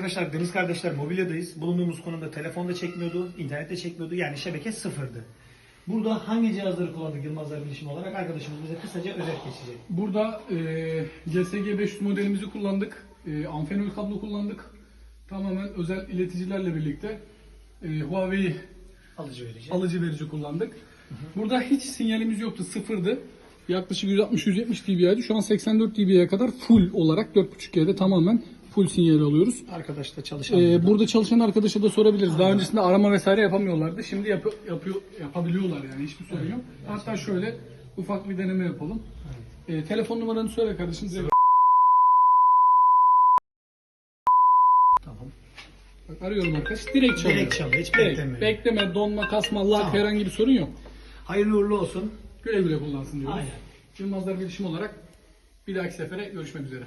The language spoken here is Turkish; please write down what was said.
Arkadaşlar Deniz Kardeşler mobilyadayız. Bulunduğumuz konumda telefonda çekmiyordu, internette çekmiyordu. Yani şebeke sıfırdı. Burada hangi cihazları kullandık Yılmazlar Bilişim olarak? Arkadaşımız bize kısaca özet geçecek. Burada e, GSG 500 modelimizi kullandık. E, amfenol kablo kullandık. Tamamen özel ileticilerle birlikte e, Huawei Alıcı verici. alıcı verici kullandık. Burada hiç sinyalimiz yoktu, sıfırdı. Yaklaşık 160-170 dB'ydi. Şu an 84 dB'ye kadar full olarak 4.5G'de tamamen full sinyal alıyoruz. Arkadaşla çalışan. Ee, burada çalışan arkadaşa da sorabiliriz. Daha öncesinde arama vesaire yapamıyorlardı. Şimdi yapı- yapıyor, yapabiliyorlar yani hiçbir sorun yok. Hatta şöyle ufak bir deneme yapalım. Ee, telefon numaranı söyle kardeşim. Size- Tamam. Bak, arıyorum arkadaş. Direkt çalıyor. Direkt çalıyor, hiç Direkt. beklemiyor. Bekleme, donma, kasma, lag Tamam. herhangi bir sorun yok. Hayırlı uğurlu olsun. Güle güle kullansın diyoruz. Aynen. Yılmazlar Bilişim olarak bir dahaki sefere görüşmek üzere.